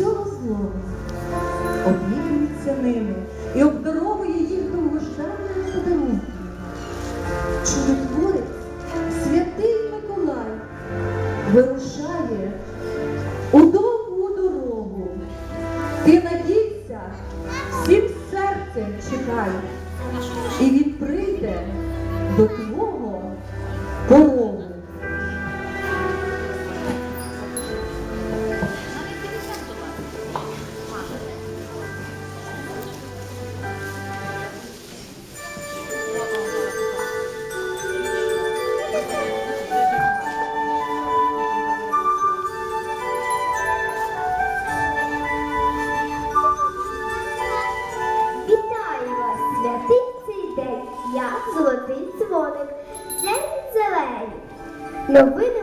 усього злого, обмінюється ними і обдаровує їх довгожданням. Los buenos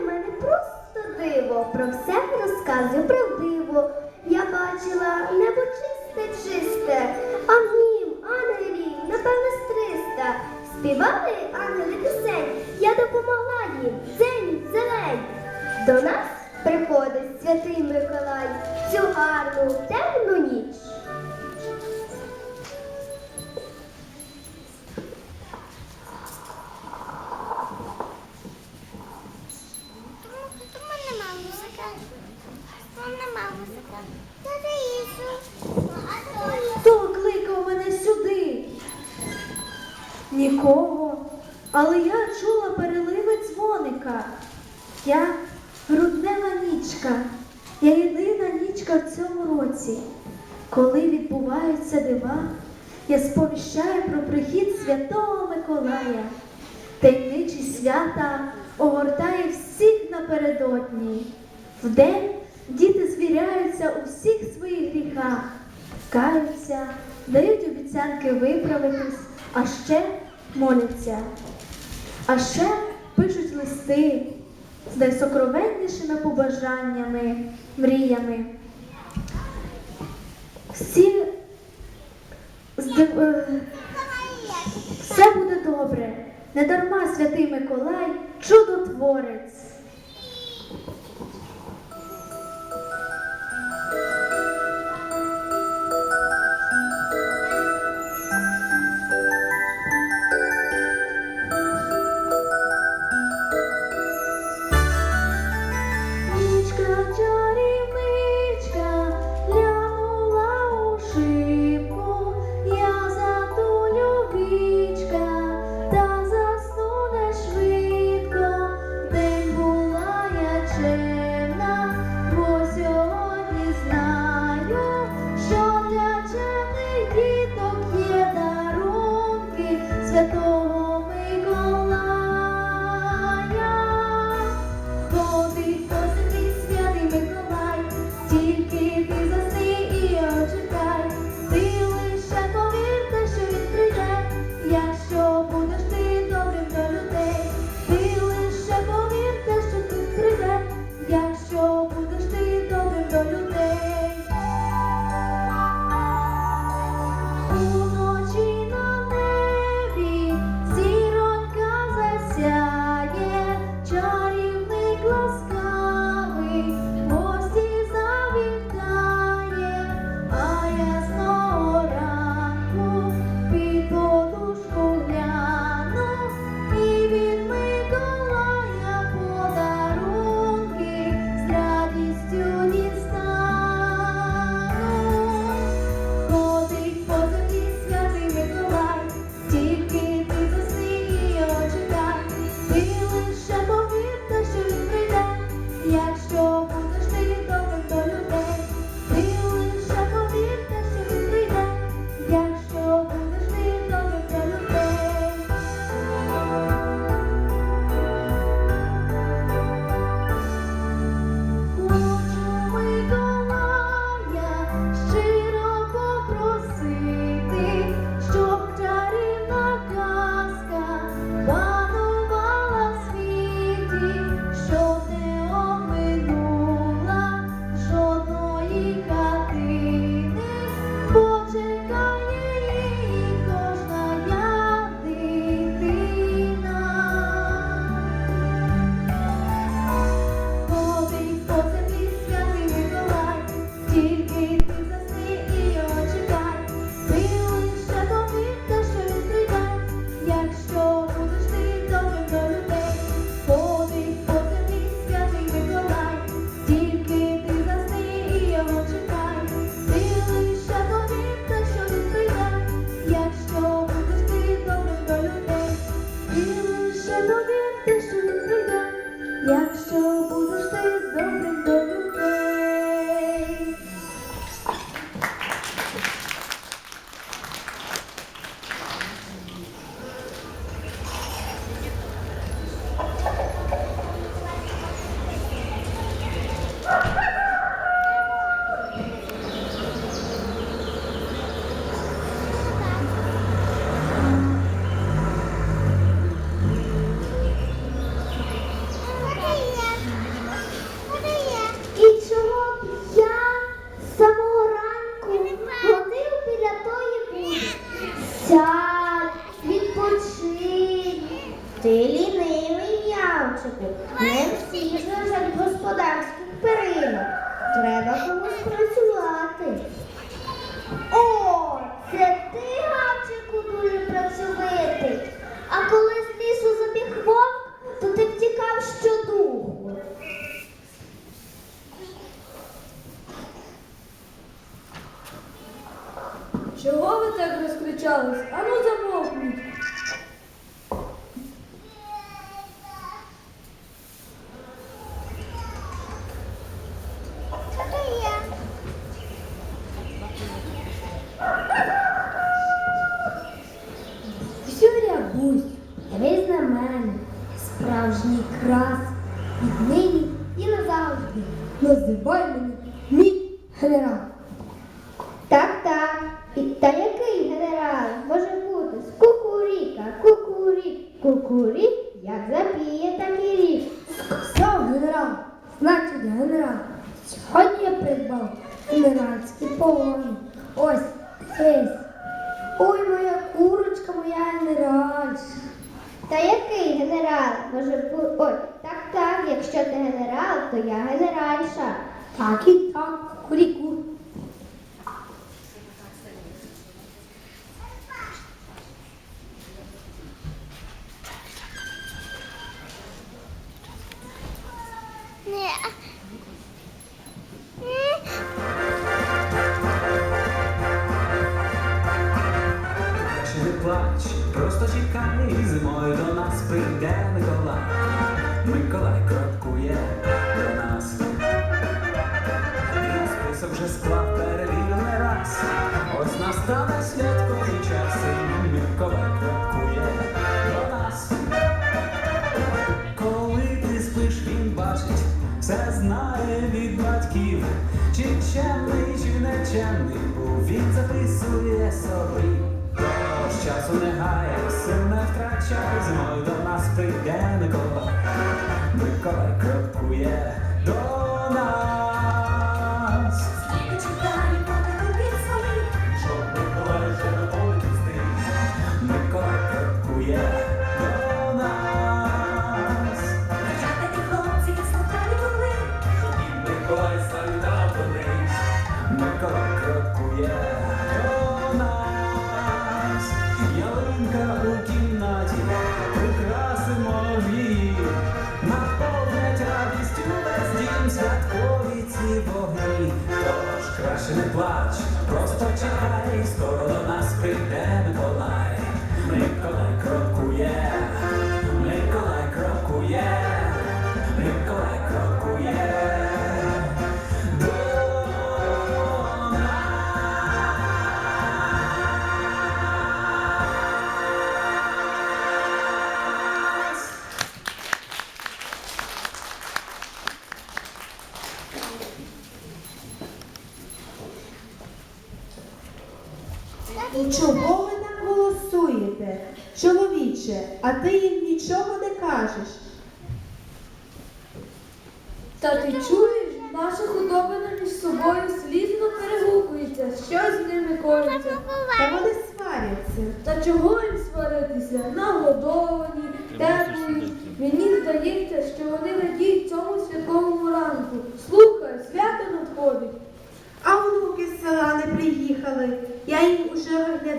відбуваються дива, я сповіщаю про прихід Святого Миколая, таємничі свята огортає всіх напередодні. Вдень діти звіряються у всіх своїх гріхах, каються, дають обіцянки виправитись, а ще моляться, а ще пишуть листи з найсокровеннішими побажаннями, мріями. Всі Здив... Е, все буде добре, не дарма святий Миколай, чудотворець. Yeah. придбав Еміратський полон. Ось ось. Ой, моя курочка, моя генеральська. Та який генерал? Може, ой, так, так, якщо ти генерал, то я генеральша. Так і так, куріку. батьків, чи чемний, чи нечемний, бо він записує собі. Тож часу не гає, сил не втрачай, зимою до нас прийде Микола. Миколай крокує. break down.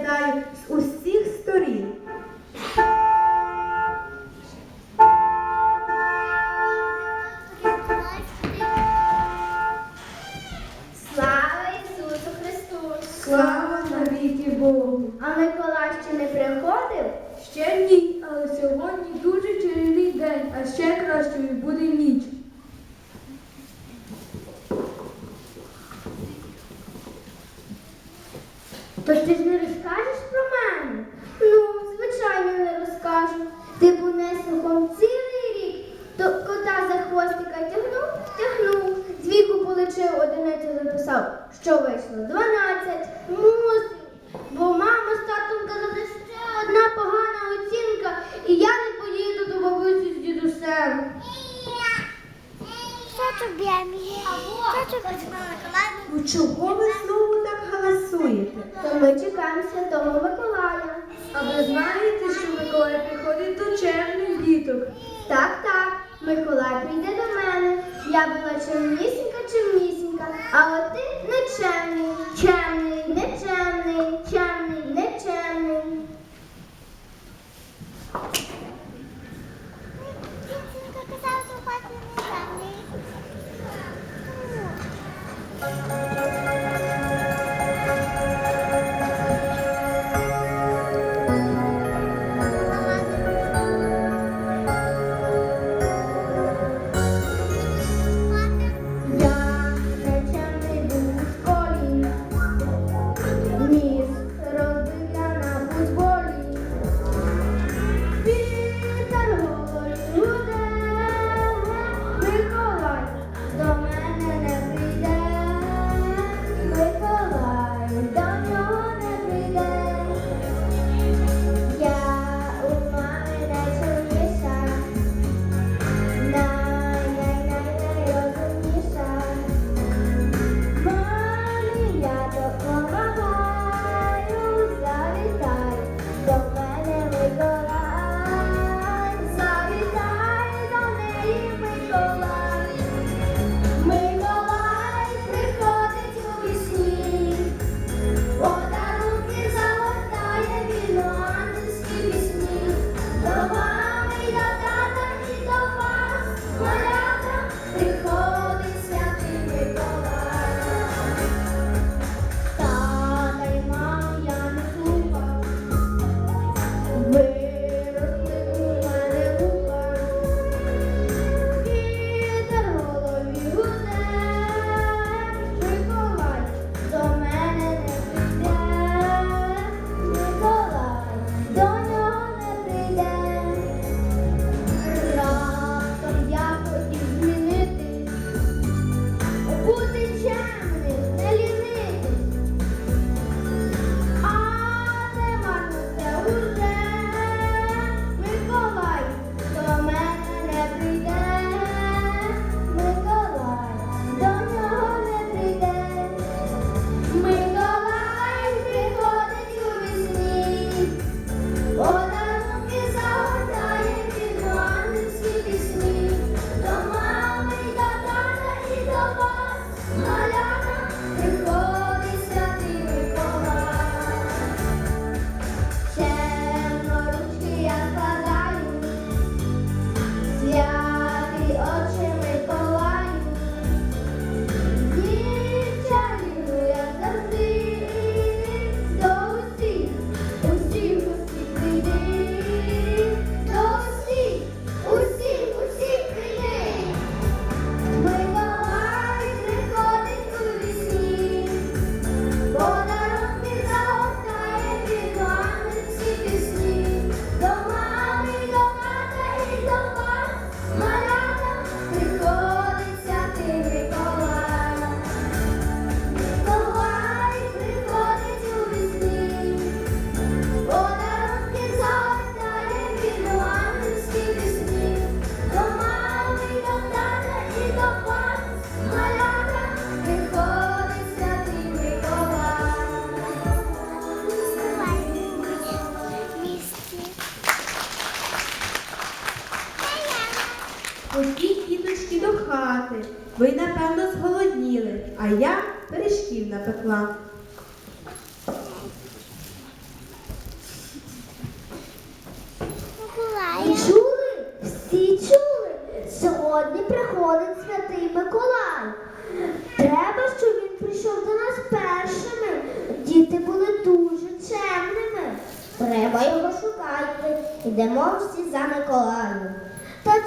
now Ну чого ви знову так галасуєте? То ми чекаємо святого Миколая. А ви знаєте, що Миколай приходить до червних діток? Так, так, Миколай прийде до мене. Я була чемнісінька, чемнісінька, а от ти не чемний, чемний.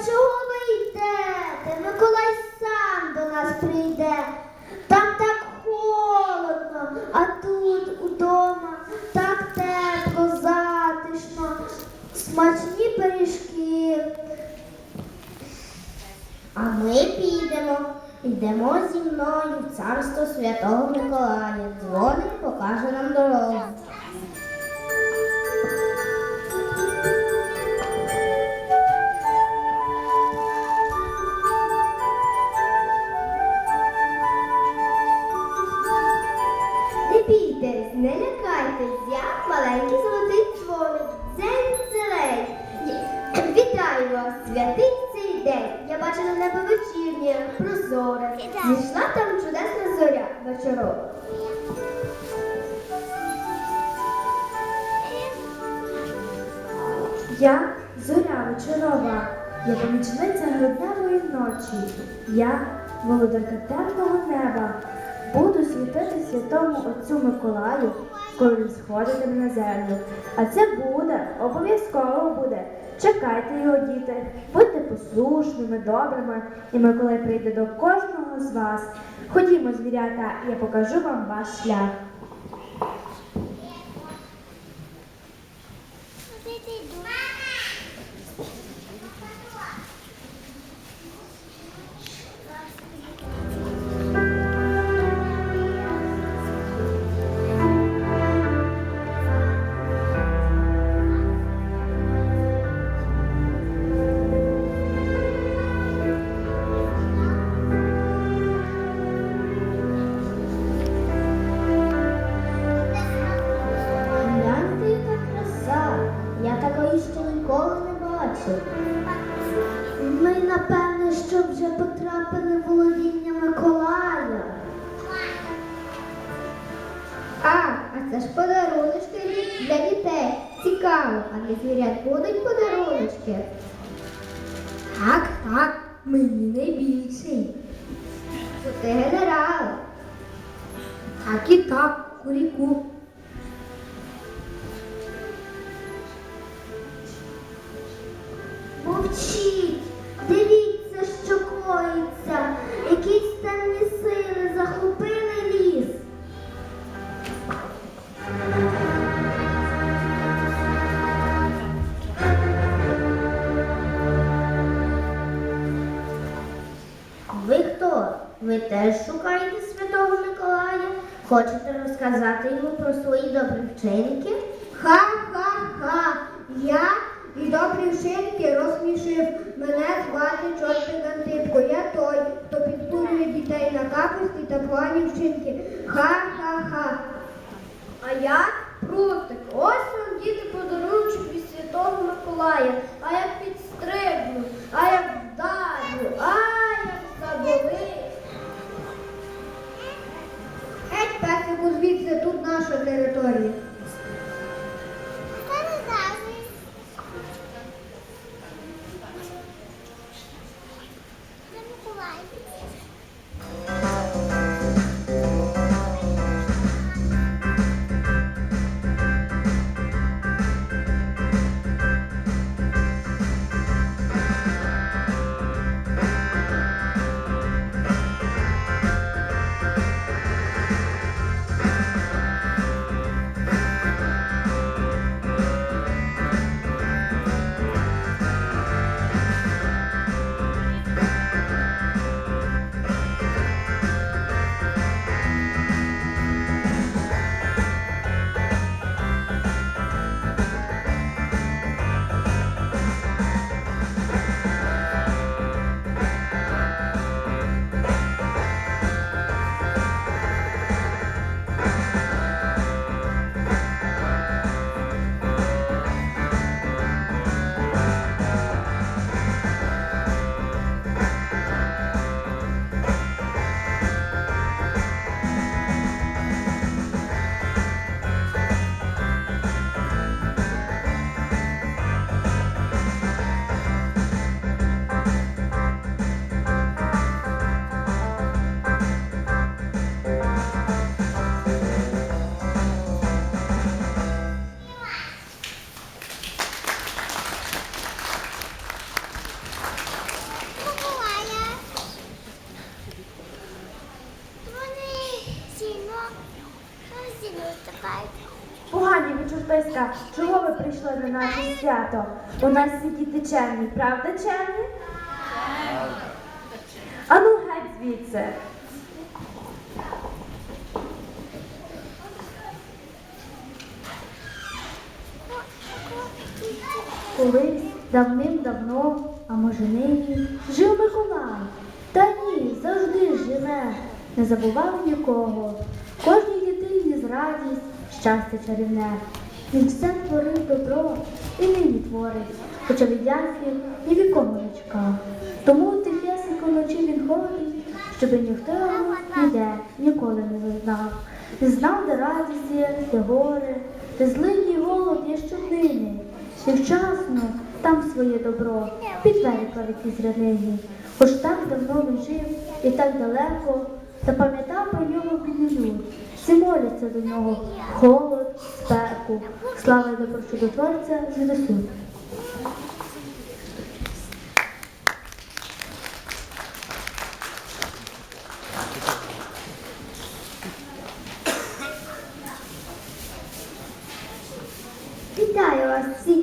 Чого ви йдете? Миколай сам до нас прийде. Там так холодно, а тут удома так тепло, затишно, смачні пиріжки. А ми підемо, йдемо зі мною в царство святого Миколая. Дзвоник покаже нам дорогу. Прозоре. Зійшла там чудесна зоря вечорова. Я зоря вечорова, я помічниця грудневої ночі. Я володарка темного неба. Буду світити святому отцю Миколаю, коли він сходитиме на землю. А це буде, обов'язково буде. Чекайте його, діти, будьте послушними, добрими, і Миколай прийде до кожного з вас. Ходімо, звірята, я покажу вам ваш шлях. Ми, напевне, що вже потрапили володіння Миколая. А, а це ж подаруночки для дітей. Цікаво, а для звірят будуть подаруночки? Так, так, мені найбільший. Ти генерал. Так і так, куріку. Мовчіть, дивіться, що коїться. Якісь темні сили захопили ліс. Ви хто? Ви теж шукаєте Святого Миколая? Хочете розказати йому про свої добрі вчинки? Ха-ха-ха! Я добрі вчинки розсмішив. Мене звати Чортик Антипко. Я той, хто підбурює дітей на капості та погані вчинки. Ха-ха-ха. А я Прутик. Ось вам діти подарунок від Святого Миколая. А як підстрибну, а як вдарю, а як заболить. Геть, песику, звідси, тут наша територія. Ви чого ви прийшли на наше свято? У нас всі діти чемні, правда чемні? Ану геть звідси. Колись давним-давно, а може нині, жив Миколай. Та ні, завжди живе, не забував нікого. Кожній дитині з радість, щастя чарівне. Він все творив добро і нині творить, хоча від янків ні від кого не чекав. Тому тихесенько вночі він ходить, щоби ніхто його ніде ніколи не визнав. Не знав, де радість є, де горе, де злидній голод є щоднини. І вчасно там своє добро під двері кладуть. Хоч так давно він жив і так далеко, та пам'ятав про нього бідний люд. Всі моляться до нього. Холод, спеку, слава йде про чудотворця звідусю. Вітаю вас, всі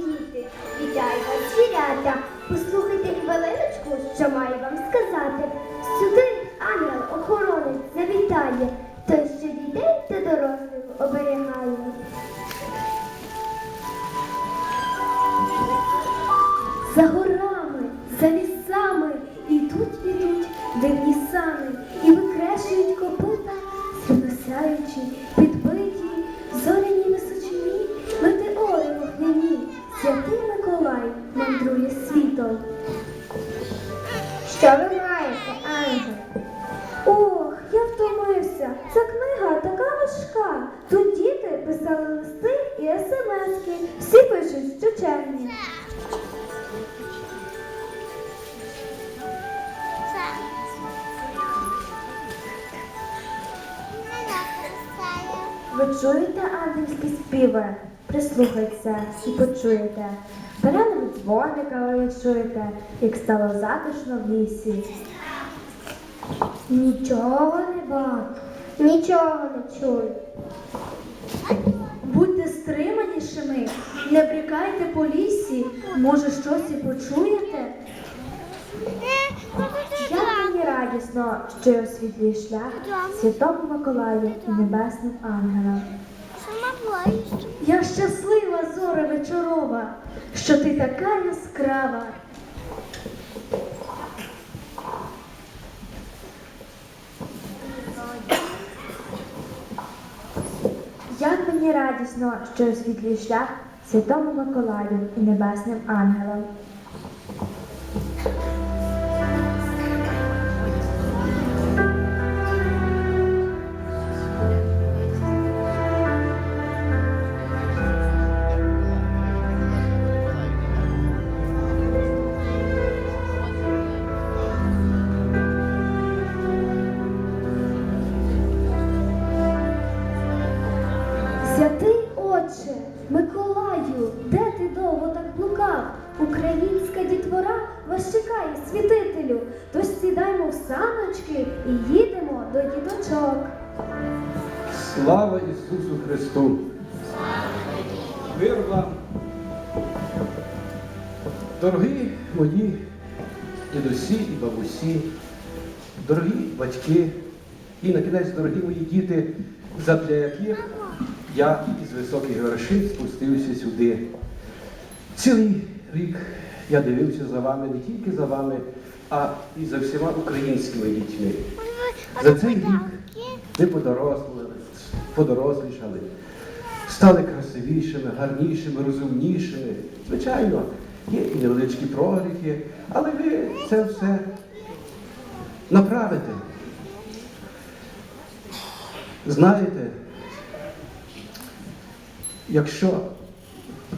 Ви чуєте ангельські співи? Прислухайтеся і почуєте. Беремо дзвоника, ви чуєте, як стало затишно в лісі. Нічого не бачу. Нічого не чую. Будьте стриманішими, не брикайте по лісі. Може, щось і почуєте? Е, куди ти Як мені радісно, що я освітлюю шлях Святому Миколаю і небесним ангелам. Я щаслива, зоре вечорова, що ти така яскрава. Як мені радісно, що я освітлюю шлях Святому Миколаю і небесним ангелам. І на кінець, дорогі мої діти, задля яких я із високих вершин спустився сюди. Цілий рік я дивився за вами, не тільки за вами, а і за всіма українськими дітьми. За цей рік ви подорослішали, стали красивішими, гарнішими, розумнішими. Звичайно, є і невеличкі прогріхи, але ви це все направите. Знаєте, якщо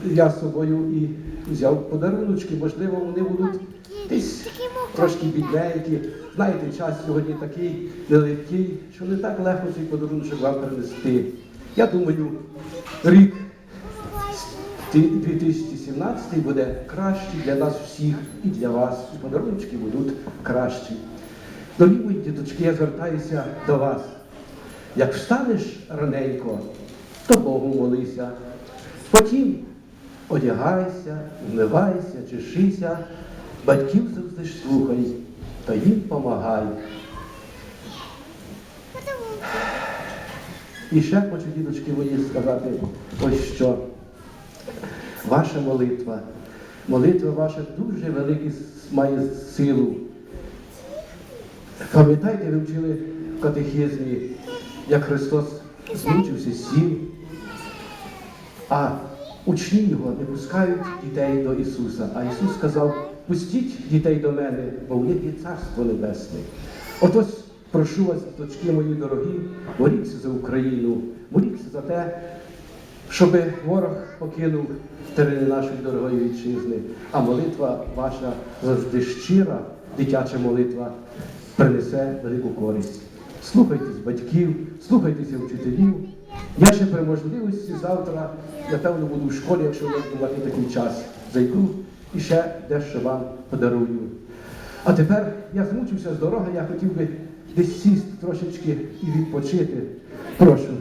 я з собою і взяв подаруночки, можливо, вони будуть десь трошки бідненькі. Знаєте, час сьогодні такий нелегкий, що не так легко цей подарунок вам принести. Я думаю, рік 2017 буде кращий для нас всіх і для вас. І подарунки будуть кращі. Дорогі мої діточки, я звертаюся до вас. Як встанеш раненько, то Богу молися. Потім одягайся, вмивайся, чешися, батьків завжди слухай, та їм помагай. І ще хочу, дідочки мої, сказати ось що. Ваша молитва, молитва ваша дуже велику має силу. Пам'ятаєте, ви вчили в катехізмі, як Христос змучився сів, а учні його не пускають дітей до Ісуса. А Ісус сказав, пустіть дітей до мене, бо в них є Царство Небесне. Отож, прошу вас, діточки мої дорогі, моліться за Україну, моліться за те, щоб ворог покинув терени нашої дорогої вітчизни, а молитва ваша завжди щира, дитяча молитва, принесе велику користь. Слухайтесь батьків, слухайтеся вчителів. Я ще при можливості завтра, напевно, буду в школі, якщо ви бувати такий час, зайду і ще дещо вам подарую. А тепер я змучився з дороги, я хотів би десь сісти трошечки і відпочити. Прошу.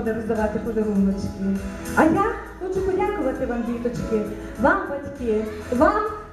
Буде роздавати подаруночки. А я хочу подякувати вам, діточки, вам, батьки, вам,